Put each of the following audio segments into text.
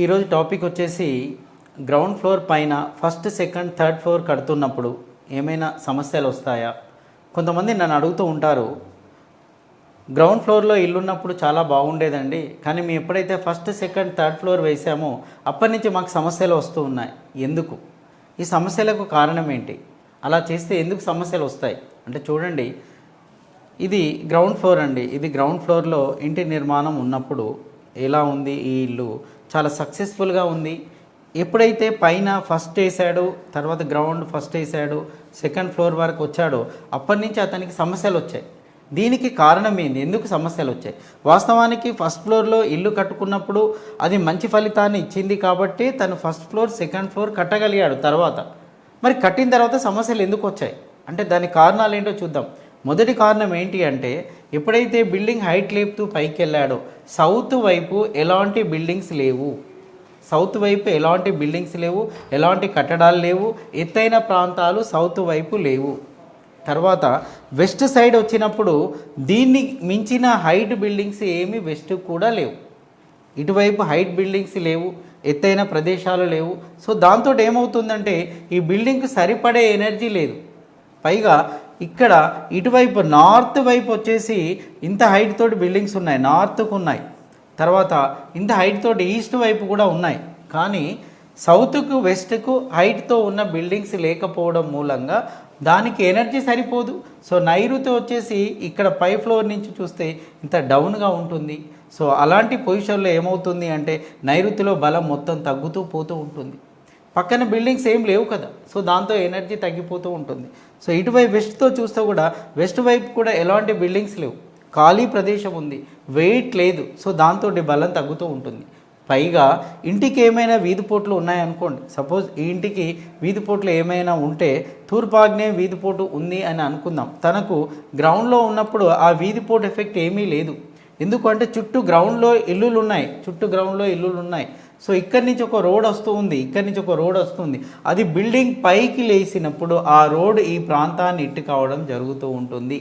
ఈరోజు టాపిక్ వచ్చేసి ground floor పైన ఫస్ట్ సెకండ్ థర్డ్ ఫ్లోర్ కడుతున్నప్పుడు ఏమైనా సమస్యలు వస్తాయా? కొంతమంది నన్ను అడుగుతూ ఉంటారు గ్రౌండ్ ఫ్లోర్లో ఇల్లున్నప్పుడు చాలా బాగుండేదండి కానీ మేము ఎప్పుడైతే ఫస్ట్ సెకండ్ థర్డ్ ఫ్లోర్ వేసామో అప్పటి నుంచి మాకు సమస్యలు వస్తూ ఉన్నాయి. ఎందుకు? ఈ సమస్యలకు కారణం ఏంటి? అలా చేస్తే ఎందుకు సమస్యలు వస్తాయి? అంటే చూడండి ఇది గ్రౌండ్ ఫ్లోర్ అండి. ఇది గ్రౌండ్ ఫ్లోర్లో ఇంటి నిర్మాణం ఉన్నప్పుడు ఎలా ఉంది ఈ ఇల్లు? చాలా సక్సెస్ఫుల్గా ఉంది. ఎప్పుడైతే పైన ఫస్ట్ వేసాడు తర్వాత గ్రౌండ్ ఫస్ట్ వేసాడు సెకండ్ ఫ్లోర్ వరకు వచ్చాడో అప్పటి నుంచి అతనికి సమస్యలు వచ్చాయి. దీనికి కారణం ఏంది? ఎందుకు సమస్యలు వచ్చాయి? వాస్తవానికి ఫస్ట్ ఫ్లోర్లో ఇల్లు కట్టుకున్నప్పుడు అది మంచి ఫలితాన్ని ఇచ్చింది కాబట్టి తను ఫస్ట్ ఫ్లోర్ సెకండ్ ఫ్లోర్ కట్టగలిగాడు తర్వాత. మరి కట్టిన తర్వాత సమస్యలు ఎందుకు వచ్చాయి? అంటే దాని కారణాలు ఏంటో చూద్దాం. మొదటి కారణం ఏంటి అంటే ఎప్పుడైతే బిల్డింగ్ హైట్ లేపుతూ పైకి వెళ్ళాడో సౌత్ వైపు ఎలాంటి బిల్డింగ్స్ లేవు. సౌత్ వైపు ఎలాంటి బిల్డింగ్స్ లేవు ఎలాంటి కట్టడాలు లేవు ఎత్తైన ప్రాంతాలు సౌత్ వైపు లేవు. తర్వాత వెస్ట్ సైడ్ వచ్చినప్పుడు దీన్ని మించిన హైట్ బిల్డింగ్స్ ఏమి వెస్ట్ కూడా లేవు. ఇటువైపు హైట్ బిల్డింగ్స్ లేవు ఎత్తైన ప్రదేశాలు లేవు. సో దాంతో ఏమవుతుందంటే ఈ బిల్డింగ్కి సరిపడే ఎనర్జీ లేదు. పైగా ఇక్కడ ఇటువైపు నార్త్ వైపు వచ్చేసి ఇంత హైట్ తోటి బిల్డింగ్స్ ఉన్నాయి. నార్త్కు ఉన్నాయి. తర్వాత ఇంత హైట్ తోటి ఈస్ట్ వైపు కూడా ఉన్నాయి. కానీ సౌత్కు వెస్ట్కు హైట్తో ఉన్న బిల్డింగ్స్ లేకపోవడం మూలంగా దానికి ఎనర్జీ సరిపోదు. సో నైరుతి వచ్చేసి ఇక్కడ పై ఫ్లోర్ నుంచి చూస్తే ఇంత డౌన్గా ఉంటుంది. సో అలాంటి పొజిషన్లో ఏమవుతుంది అంటే నైరుతిలో బలం మొత్తం తగ్గుతూ పోతూ ఉంటుంది. పక్కన బిల్డింగ్స్ ఏం లేవు కదా. సో దాంతో ఎనర్జీ తగ్గిపోతూ ఉంటుంది. సో ఇటువైపు వెస్ట్తో చూస్తే కూడా వెస్ట్ వైపు కూడా ఎలాంటి బిల్డింగ్స్ లేవు. ఖాళీ ప్రదేశం ఉంది. వెయిట్ లేదు. సో దాంతో బలం తగ్గుతూ ఉంటుంది. పైగా ఇంటికి ఏమైనా వీధిపోట్లు ఉన్నాయనుకోండి. సపోజ్ ఈ ఇంటికి వీధిపోట్లు ఏమైనా ఉంటే తూర్పాగ్నే వీధిపోటు ఉంది అని అనుకుందాం. తనకు గ్రౌండ్లో ఉన్నప్పుడు ఆ వీధిపోటు ఎఫెక్ట్ ఏమీ లేదు. ఎందుకంటే చుట్టూ గ్రౌండ్లో ఇల్లులు ఉన్నాయి చుట్టూ గ్రౌండ్లో ఇల్లులు ఉన్నాయి సో ఇక్కడి నుంచి ఒక రోడ్ వస్తూ ఉంది ఇక్కడి నుంచి ఒక రోడ్ వస్తుంది అది బిల్డింగ్ పైకి లేచినప్పుడు ఆ రోడ్ ఈ ప్రాంతాన్ని ఇట్టు కావడం జరుగుతూ ఉంటుంది.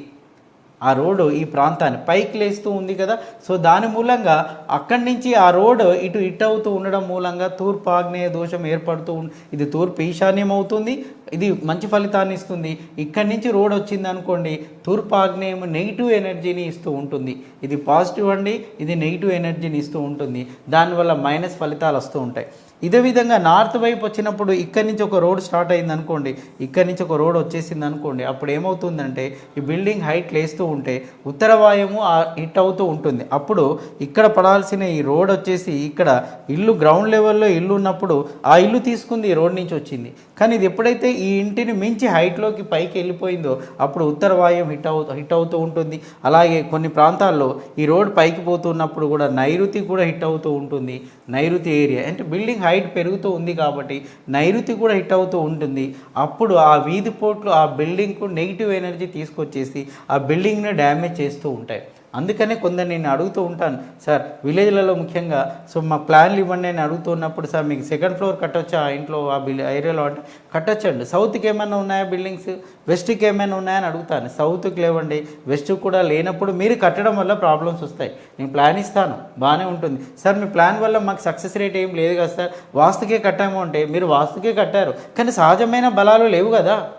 ఆ రోడ్డు ఈ ప్రాంతాన్ని పైకి లేస్తూ ఉంది కదా. సో దాని మూలంగా అక్కడి నుంచి ఆ రోడ్డు ఇటు ఇటు అవుతూ ఉండడం మూలంగా తూర్పు ఆగ్నేయ దోషం ఏర్పడుతూ ఇది తూర్పు ఈశాన్యం అవుతుంది ఇది మంచి ఫలితాన్ని ఇస్తుంది. ఇక్కడి నుంచి రోడ్ వచ్చింది అనుకోండి తూర్పు ఆగ్నేయం నెగిటివ్ ఎనర్జీని ఇస్తూ ఉంటుంది. ఇది పాజిటివ్ అండి ఇది నెగిటివ్ ఎనర్జీని ఇస్తూ ఉంటుంది. దానివల్ల మైనస్ ఫలితాలు వస్తూ ఉంటాయి. ఇదే విధంగా నార్త్ వైపు వచ్చినప్పుడు ఇక్కడి నుంచి ఒక రోడ్ స్టార్ట్ అయింది అనుకోండి ఇక్కడి నుంచి ఒక రోడ్ వచ్చేసింది అనుకోండి అప్పుడు ఏమవుతుందంటే ఈ బిల్డింగ్ హైట్ లేస్తూ ఉంటే ఉత్తర వాయువు హిట్ అవుతూ ఉంటుంది. అప్పుడు ఇక్కడ పడాల్సిన ఈ రోడ్ వచ్చేసి ఇక్కడ ఇల్లు గ్రౌండ్ లెవెల్లో ఇల్లు ఉన్నప్పుడు ఆ ఇల్లు తీసుకుంది ఈ రోడ్ నుంచి వచ్చింది. కానీ ఇది ఎప్పుడైతే ఈ ఇంటిని మించి హైట్లోకి పైకి వెళ్ళిపోయిందో అప్పుడు ఉత్తర వాయువు హిట్ అవు హిట్ అవుతూ ఉంటుంది. అలాగే కొన్ని ప్రాంతాల్లో ఈ రోడ్ పైకి పోతున్నప్పుడు కూడా నైరుతి కూడా హిట్ అవుతూ ఉంటుంది. నైరుతి ఏరియా అంటే బిల్డింగ్ హైట్ పెరుగుతూ ఉంది కాబట్టి నైరుతి కూడా హిట్ అవుతూ ఉంటుంది. అప్పుడు ఆ వీధి పోట్లు ఆ బిల్డింగ్కు నెగిటివ్ ఎనర్జీ తీసుకొచ్చేసి ఆ బిల్డింగ్ని డ్యామేజ్ చేస్తూ ఉంటాయి. అందుకనే కొందరు నేను అడుగుతూ ఉంటాను. సార్ విలేజ్లలో ముఖ్యంగా సో మా ప్లాన్లు ఇవ్వండి అని అడుగుతున్నప్పుడు సార్ మీకు సెకండ్ ఫ్లోర్ కట్టొచ్చా ఆ ఇంట్లో ఆ బిల్ ఏరియాలో అంటే కట్టొచ్చండి. సౌత్కి ఏమైనా ఉన్నాయా బిల్డింగ్స్? వెస్ట్కి ఏమైనా ఉన్నాయని అడుగుతాను. సౌత్కి లేవండి. వెస్ట్ కూడా లేనప్పుడు మీరు కట్టడం వల్ల ప్రాబ్లమ్స్ వస్తాయి. నేను ప్లాన్ ఇస్తాను. బాగానే ఉంటుంది. సార్ మీ ప్లాన్ వల్ల మాకు సక్సెస్ రేట్ ఏం లేదు కదా సార్. వాస్తుకే కట్టాము అంటే మీరు వాస్తుకే కట్టారు. కానీ సహజమైన బలాలు లేవు కదా.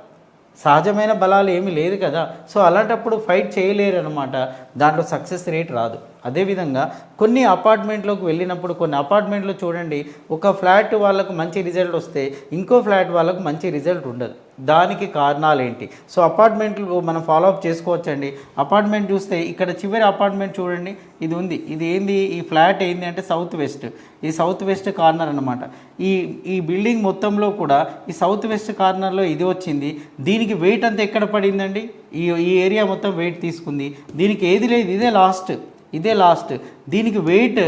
సహజమైన బలాలు ఏమీ లేదు కదా. సో అలాంటప్పుడు ఫైట్ చేయలేరు అనమాట దాంట్లో సక్సెస్ రేట్ రాదు. అదేవిధంగా కొన్ని అపార్ట్మెంట్లోకి వెళ్ళినప్పుడు కొన్ని అపార్ట్మెంట్లో చూడండి ఒక ఫ్లాట్ వాళ్ళకు మంచి రిజల్ట్ వస్తే ఇంకో ఫ్లాట్ వాళ్ళకు మంచి రిజల్ట్ ఉండదు. దానికి కారణాలు ఏంటి సో అపార్ట్మెంట్లు మనం ఫాలో అప్ చేసుకోవచ్చండి. అపార్ట్మెంట్ చూస్తే ఇక్కడ చివరి అపార్ట్మెంట్ చూడండి ఇది ఉంది. ఇది ఏంది? ఈ ఫ్లాట్ ఏంది అంటే సౌత్ వెస్ట్ ఈ సౌత్ వెస్ట్ కార్నర్ అనమాట ఈ ఈ బిల్డింగ్ మొత్తంలో కూడా ఈ సౌత్ వెస్ట్ కార్నర్లో ఇది వచ్చింది. దీనికి వెయిట్ అంతా ఎక్కడ పడిందండి? ఈ ఈ ఏరియా మొత్తం వెయిట్ తీసుకుంది. దీనికి ఏది లేదు ఇదే లాస్ట్ ఇదే లాస్ట్. దీనికి వెయిట్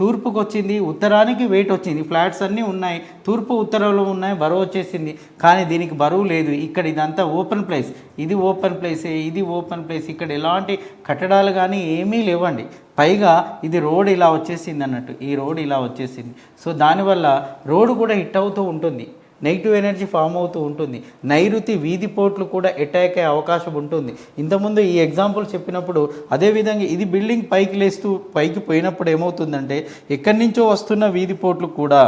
తూర్పుకు వచ్చింది ఉత్తరానికి వెయిట్ వచ్చింది. ఫ్లాట్స్ అన్నీ ఉన్నాయి తూర్పు ఉత్తరంలో ఉన్నాయి బరువు వచ్చేసింది. కానీ దీనికి బరువు లేదు. ఇక్కడ ఇదంతా ఓపెన్ ప్లేస్. ఇది ఓపెన్ ప్లేసే ఇది ఓపెన్ ప్లేస్. ఇక్కడ ఎలాంటి కట్టడాలు కానీ ఏమీ లేవండి. పైగా ఇది రోడ్ ఇలా వచ్చేసింది అన్నట్టు. ఈ రోడ్ ఇలా వచ్చేసింది. సో దానివల్ల రోడ్డు కూడా హిట్ అవుతూ ఉంటుంది. నెగిటివ్ ఎనర్జీ ఫామ్ అవుతూ ఉంటుంది. నైరుతి వీధి పోట్లు కూడా అటాక్ అయ్యే అవకాశం ఉంటుంది. ఇంతకుముందు ఈ ఎగ్జాంపుల్ చెప్పినప్పుడు అదేవిధంగా ఇది బిల్డింగ్ పైకి లేస్తూ పైకి పోయినప్పుడు ఏమవుతుందంటే ఎక్కడి నుంచో వస్తున్న వీధి పోట్లు కూడా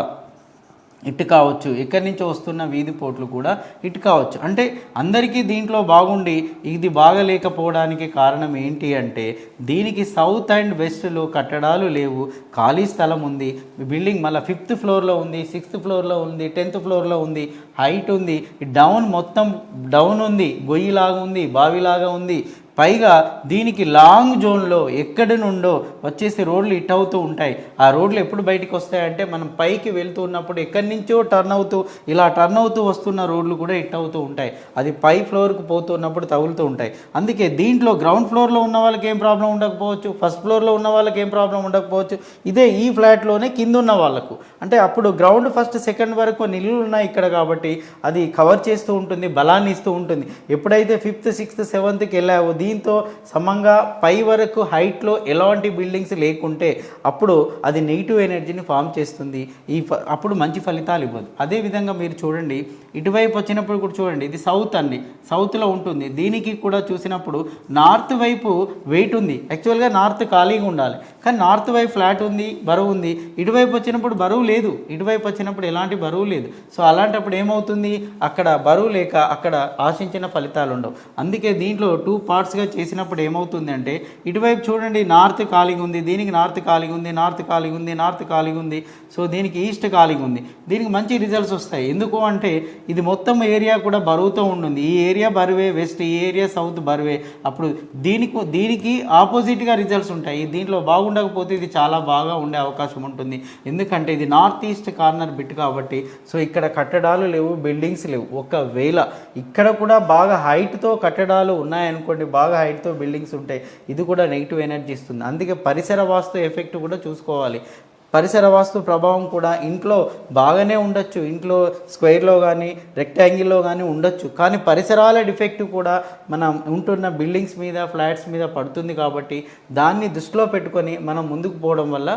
ఇటు కావచ్చు ఎక్కడి నుంచి వస్తున్న వీధి పోట్లు కూడా ఇటు కావచ్చు. అంటే అందరికీ దీంట్లో బాగుండి ఇది బాగలేకపోవడానికి కారణం ఏంటి అంటే దీనికి సౌత్ అండ్ వెస్ట్లో కట్టడాలు లేవు. ఖాళీ స్థలం ఉంది. బిల్డింగ్ మళ్ళీ ఫిఫ్త్ ఫ్లోర్లో ఉంది సిక్స్త్ ఫ్లోర్లో ఉంది టెన్త్ ఫ్లోర్లో ఉంది హైట్ ఉంది. డౌన్ మొత్తం డౌన్ ఉంది గొయ్యిలాగా ఉంది బావిలాగా ఉంది. పైగా దీనికి లాంగ్ జోన్లో ఎక్కడి నుండో వచ్చేసి రోడ్లు ఇట్ అవుతూ ఉంటాయి. ఆ రోడ్లు ఎప్పుడు బయటికి వస్తాయంటే మనం పైకి వెళ్తూ ఉన్నప్పుడు ఎక్కడి నుంచో టర్న్ అవుతూ ఇలా టర్న్ అవుతూ వస్తున్న రోడ్లు కూడా ఇట్ అవుతూ ఉంటాయి. అది పై ఫ్లోర్కి పోతున్నప్పుడు తగులుతూ ఉంటాయి. అందుకే దీంట్లో గ్రౌండ్ ఫ్లోర్లో ఉన్న వాళ్ళకి ఏం ప్రాబ్లం ఉండకపోవచ్చు? ఫస్ట్ ఫ్లోర్లో ఉన్న వాళ్ళకి ఏం ప్రాబ్లం ఉండకపోవచ్చు? ఇదే ఈ ఫ్లాట్లోనే కింద ఉన్న వాళ్ళకు. అంటే అప్పుడు గ్రౌండ్ ఫస్ట్ సెకండ్ వరకు నిల్లు ఉన్నాయి ఇక్కడ కాబట్టి అది కవర్ చేస్తూ ఉంటుంది బలాన్ని ఇస్తూ ఉంటుంది. ఎప్పుడైతే ఫిఫ్త్ సిక్స్త్ సెవెంత్కి వెళ్ళావో దీంతో సమంగా పై వరకు హైట్లో ఎలాంటి బిల్డింగ్స్ లేకుంటే అప్పుడు అది నెగిటివ్ ఎనర్జీని ఫామ్ చేస్తుంది. ఈ ఫ- అప్పుడు మంచి ఫలితాలు ఇవ్వదు. అదేవిధంగా మీరు చూడండి ఇటువైపు వచ్చినప్పుడు కూడా చూడండి ఇది సౌత్ అండి. సౌత్లో ఉంటుంది. దీనికి కూడా చూసినప్పుడు నార్త్ వైపు వెయిట్ ఉంది. యాక్చువల్గా నార్త్ ఖాళీగా ఉండాలి. కానీ నార్త్ వైపు ఫ్లాట్ ఉంది బరువు ఉంది. ఇటువైపు వచ్చినప్పుడు బరువు లేదు. ఇటువైపు వచ్చినప్పుడు ఎలాంటి బరువు లేదు. సో అలాంటప్పుడు ఏమవుతుంది? అక్కడ బరువు లేక అక్కడ ఆశించిన ఫలితాలు ఉండవు. అందుకే దీంట్లో టూ పార్ట్స్ పార్ట్స్గా చేసినప్పుడు ఏమవుతుంది అంటే ఇటువైపు చూడండి నార్త్ ఖాళీగా ఉంది దీనికి నార్త్ ఖాళీగా ఉంది నార్త్ ఖాళీగా ఉంది నార్త్ ఖాళీగా ఉంది సో దీనికి ఈస్ట్ ఖాళీగా ఉంది. దీనికి మంచి రిజల్ట్స్ వస్తాయి. ఎందుకు అంటే ఇది మొత్తం ఏరియా కూడా బరువుతో ఉంటుంది ఈ ఏరియా బరువే వెస్ట్ ఈ ఏరియా సౌత్ బరువే. అప్పుడు దీనికి దీనికి ఆపోజిట్గా రిజల్ట్స్ ఉంటాయి. దీంట్లో బాగుండకపోతే ఇది చాలా బాగా ఉండే అవకాశం ఉంటుంది. ఎందుకంటే ఇది నార్త్ ఈస్ట్ కార్నర్ బిట్ కాబట్టి సో ఇక్కడ కట్టడాలు లేవు బిల్డింగ్స్ లేవు. ఒకవేళ ఇక్కడ కూడా బాగా హైట్తో కట్టడాలు ఉన్నాయనుకోండి బాగా బాగా హైట్తో బిల్డింగ్స్ ఉంటాయి. ఇది కూడా నెగిటివ్ ఎనర్జీ ఇస్తుంది. అందుకే పరిసర వాస్తు ఎఫెక్ట్ కూడా చూసుకోవాలి. పరిసర వాస్తు ప్రభావం కూడా ఇంట్లో బాగానే ఉండొచ్చు. ఇంట్లో స్క్వేర్లో కానీ రెక్టాంగిల్లో కానీ ఉండొచ్చు. కానీ పరిసరాల డిఫెక్ట్ కూడా మనం ఉంటున్న బిల్డింగ్స్ మీద ఫ్లాట్స్ మీద పడుతుంది కాబట్టి దాన్ని దృష్టిలో పెట్టుకొని మనం ముందుకు పోవడం వల్ల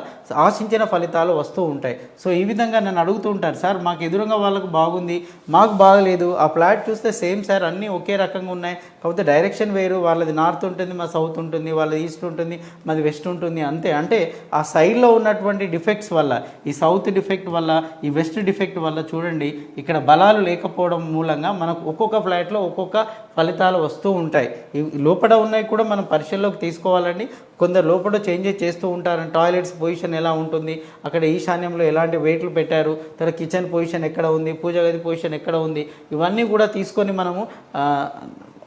ఆశించిన ఫలితాలు వస్తూ ఉంటాయి. సో ఈ విధంగా నన్ను అడుగుతూ ఉంటాను సార్ మాకు ఎదురుగా వాళ్ళకు బాగుంది మాకు బాగలేదు. ఆ ఫ్లాట్ చూస్తే సేమ్ సార్ అన్నీ ఒకే రకంగా ఉన్నాయి. కాకపోతే డైరెక్షన్ వేరు వాళ్ళది నార్త్ ఉంటుంది మా సౌత్ ఉంటుంది వాళ్ళది ఈస్ట్ ఉంటుంది మాది వెస్ట్ ఉంటుంది అంతే. అంటే ఆ సైడ్లో ఉన్నటువంటి డిఫెక్ట్స్ వల్ల ఈ సౌత్ డిఫెక్ట్ వల్ల ఈ వెస్ట్ డిఫెక్ట్ వల్ల చూడండి ఇక్కడ బలాలు లేకపోవడం మూలంగా మనకు ఒక్కొక్క ఫ్లాట్లో ఒక్కొక్క ఫలితాలు వస్తూ ఉంటాయి. ఈ లోపల ఉన్నాయి కూడా మనం పరిశీలనలోకి తీసుకోవాలండి. కొందరు లోపల చేంజెస్ చేస్తూ ఉంటారు టాయిలెట్స్ పొజిషన్ ఎలా ఉంటుంది అక్కడ ఈశాన్యంలో ఎలాంటి వెయిట్లు పెట్టారు తర్వాత కిచెన్ పొజిషన్ ఎక్కడ ఉంది పూజ గది పొజిషన్ ఎక్కడ ఉంది ఇవన్నీ కూడా తీసుకొని మనము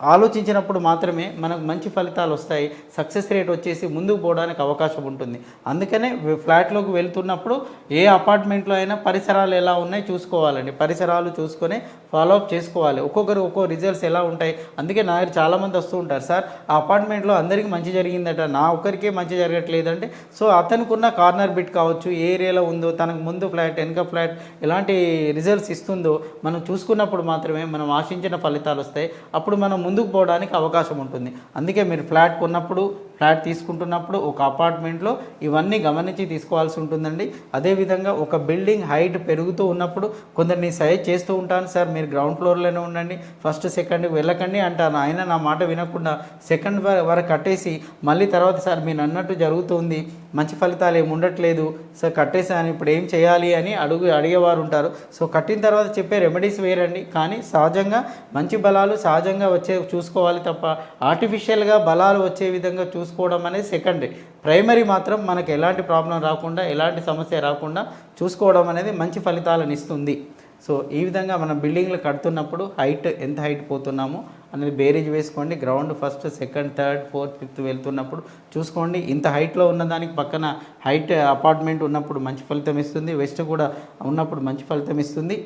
ఆలోచించినప్పుడు మాత్రమే మనకు మంచి ఫలితాలు వస్తాయి. సక్సెస్ రేట్ వచ్చేసి ముందుకు పోవడానికి అవకాశం ఉంటుంది. అందుకనే ఫ్లాట్లోకి వెళ్తున్నప్పుడు ఏ అపార్ట్మెంట్లో అయినా పరిసరాలు ఎలా ఉన్నాయి చూసుకోవాలండి. పరిసరాలు చూసుకొని ఫాలోఅప్ చేసుకోవాలి. ఒక్కొక్కరు ఒక్కో రిజల్ట్స్ ఎలా ఉంటాయి. అందుకే నా దగ్గర చాలామంది వస్తూ ఉంటారు. సార్ ఆ అపార్ట్మెంట్లో అందరికీ మంచి జరిగిందట. నా ఒక్కరికే మంచి జరగట్లేదంటే సో అతనికి ఉన్న కార్నర్ బిట్ కావచ్చు ఏ ఏరియాలో ఉందో తనకు ముందు ఫ్లాట్ వెనక ఫ్లాట్ ఎలాంటి రిజల్ట్స్ ఇస్తుందో మనం చూసుకున్నప్పుడు మాత్రమే మనం ఆశించిన ఫలితాలు వస్తాయి. అప్పుడు మనం ముందుకు పోవడానికి అవకాశం ఉంటుంది. అందుకే మీరు ఫ్లాట్ కొన్నప్పుడు ఫ్లాట్ తీసుకుంటున్నప్పుడు ఒక అపార్ట్మెంట్లో ఇవన్నీ గమనించి తీసుకోవాల్సి ఉంటుందండి. అదేవిధంగా ఒక బిల్డింగ్ హైట్ పెరుగుతూ ఉన్నప్పుడు కొందరిని సజెస్ట్ చేస్తూ ఉంటాను సార్ మీరు గ్రౌండ్ ఫ్లోర్లోనే ఉండండి. ఫస్ట్ సెకండ్ వెళ్ళకండి అంటాను ఆయన నా మాట వినకుండా సెకండ్ వరకు కట్టేసి మళ్ళీ తర్వాత సార్ మీరు అన్నట్టు జరుగుతుంది. మంచి ఫలితాలు ఏమి ఉండట్లేదు. సో కట్టేసాను ఇప్పుడు ఏం చేయాలి అని అడుగు అడిగేవారు ఉంటారు. సో కట్టిన తర్వాత చెప్పే రెమెడీస్ వేరండి. కానీ సహజంగా మంచి బలాలు సహజంగా వచ్చే చూసుకోవాలి తప్ప ఆర్టిఫిషియల్గా బలాలు వచ్చే విధంగా చూసుకోవడం అనేది సెకండరీ ప్రైమరీ మాత్రం మనకు ఎలాంటి ప్రాబ్లం రాకుండా ఎలాంటి సమస్య రాకుండా చూసుకోవడం అనేది మంచి ఫలితాలను ఇస్తుంది. సో ఈ విధంగా మనం బిల్డింగ్లు కడుతున్నప్పుడు హైట్ ఎంత హైట్ పోతున్నామో అనేది బేరేజ్ వేసుకోండి. Ground first second third fourth fifth వెళ్తున్నప్పుడు చూసుకోండి. ఇంత హైట్లో ఉన్న దానికి పక్కన హైట్ అపార్ట్మెంట్ ఉన్నప్పుడు మంచి ఫలితం ఇస్తుంది. వెస్ట్ కూడా ఉన్నప్పుడు మంచి ఫలితం ఇస్తుంది.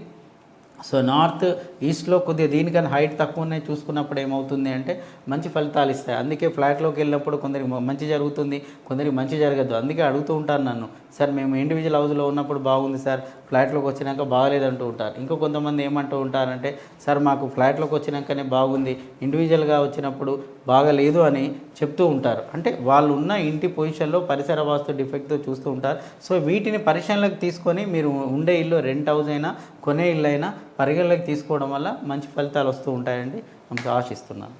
సో నార్త్ ఈస్ట్లో కొద్దిగా దీనికన్నా హైట్ తక్కువ ఉన్నాయి. చూసుకున్నప్పుడు ఏమవుతుంది అంటే మంచి ఫలితాలు ఇస్తాయి. అందుకే ఫ్లాట్లోకి వెళ్ళినప్పుడు కొందరికి మంచి జరుగుతుంది కొందరికి మంచి జరగదు. అందుకే అడుగుతూ ఉంటాను నన్ను సార్ మేము ఇండివిజువల్ హౌస్లో ఉన్నప్పుడు బాగుంది సార్ ఫ్లాట్లోకి వచ్చినాక బాగలేదంటూ ఉంటారు. ఇంకో కొంతమంది ఏమంటూ ఉంటారంటే సార్ మాకు ఫ్లాట్లోకి వచ్చినాకనే బాగుంది ఇండివిజువల్గా వచ్చినప్పుడు బాగలేదు అని చెప్తూ ఉంటారు. అంటే వాళ్ళు ఉన్న ఇంటి పొజిషన్లో పరిసర వాస్తు డిఫెక్ట్తో చూస్తూ ఉంటారు. సో వీటిని పరిశీలనకు తీసుకొని మీరు ఉండే ఇల్లు రెంట్ హౌస్ అయినా కొనే ఇల్లు అయినా పరిగణలోకి తీసుకోవడం వల్ల మంచి ఫలితాలు వస్తూ ఉంటాయండి మనకు ఆశిస్తున్నాను.